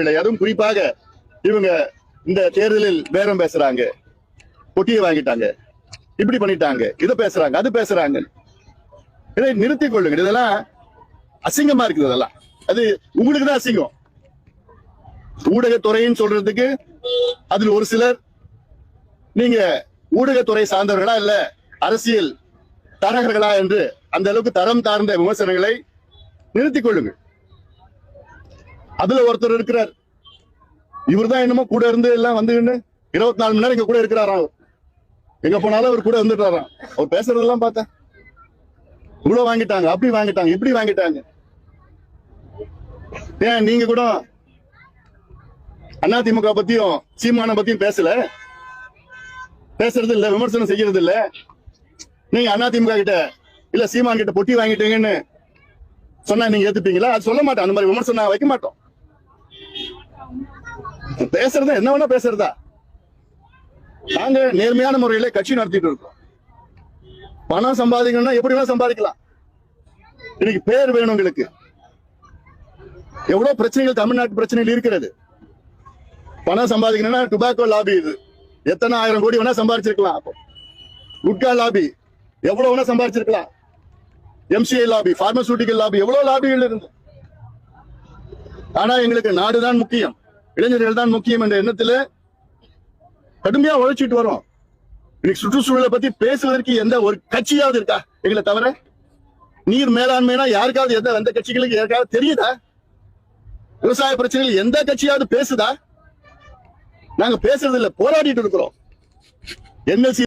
இல்லை அதுவும் குறிப்பாக இவங்க இந்த தேர்தலில் பேரம் பேசுறாங்க பொட்டியை வாங்கிட்டாங்க. இப்படி பண்ணிட்டாங்க இதை பேசுறாங்க அது பேசுறாங்க. இதை நிறுத்திக் கொள்ளுங்க இதெல்லாம் அசிங்கமா இருக்குது இதெல்லாம் அது உங்களுக்கு தான் அசிங்கம். ஊடகத்துறைன்னு சொல்றதுக்கு அதில் ஒரு சிலர் நீங்க ஊடகத்துறை சார்ந்தவர்களா இல்ல அரசியல் தரகர்களா என்று அந்த அளவுக்கு தரம் தாழ்ந்த விமர்சனங்களை நிறுத்திக் கொள்ளுங்கள். அதுல ஒருத்தர் இருக்கிறார். இவர்தான் என்னமோ கூட இருந்து எல்லாம் வந்து இருபத்தி நாலு மணி நேரம் இங்க கூட இருக்கிறாராம் அவர். எங்க போனாலும் அவர் கூட வந்துட்டாராம் அவர் பேசுறதெல்லாம் பார்த்தேன் இவ்வளவு வாங்கிட்டாங்க அப்படி வாங்கிட்டாங்க இப்படி வாங்கிட்டாங்க. ஏன் நீங்க கூட அதிமுக பத்தியும் சீமான பத்தியும் பேசல? பேசுறது இல்ல விமர்சனம் செய்யறது இல்ல நீங்க அதிமுக கிட்ட இல்ல சீமான் கிட்ட பொட்டி வாங்கிட்டீங்கன்னு சொன்னா நீங்க ஏத்துப்பீங்களா? அது சொல்ல மாட்டோம் அந்த மாதிரி விமர்சனம் வைக்க மாட்டோம். பேசுறதா? என்ன வேணா பேசுறதா? நாங்க நேர்மையான முறையில கட்சி நடத்திட்டு இருக்கோம். பணம் சம்பாதிக்கணும்னா எப்படி வேணா சம்பாதிக்கலாம். இன்னைக்கு பேர் வேணும் உங்களுக்கு எவ்வளவு பிரச்சனைகள் தமிழ்நாட்டு பிரச்சனைகள் இருக்கிறது. பணம் சம்பாதிக்கணும்னா டுபாக்கோ லாபி இது. எத்தனை ஆயிரம் கோடி வேணா சம்பாதிச்சிருக்கலாம் அப்போ. குட்கா லாபி எவ்வளவு வேணா சம்பாதிச்சிருக்கலாம். எம்சிஐ லாபி பார்மசூட்டிக்கல் லாபி எவ்வளவு லாபிகள் இருந்து. ஆனா எங்களுக்கு நாடுதான் முக்கியம். இளைஞர்கள் தான் முக்கியம் என்ற எண்ணத்துல கடுமையா உழைச்சிட்டு வரோம். இன்னைக்கு சுற்றுச்சூழலை பத்தி பேசுவதற்கு எந்த ஒரு கட்சியாவது இருக்கா? எங்களை தவிர நீர் மேலாண்மைனா யாருக்காவது எந்த எந்த கட்சிகளுக்கு யாருக்காவது தெரியுதா? விவசாய பிரச்சனைகள் எந்த கட்சியாவது பேசுதா? நாங்க பேசுறது இல்ல போராடிட்டு இருக்கிறோம். என்எல்சி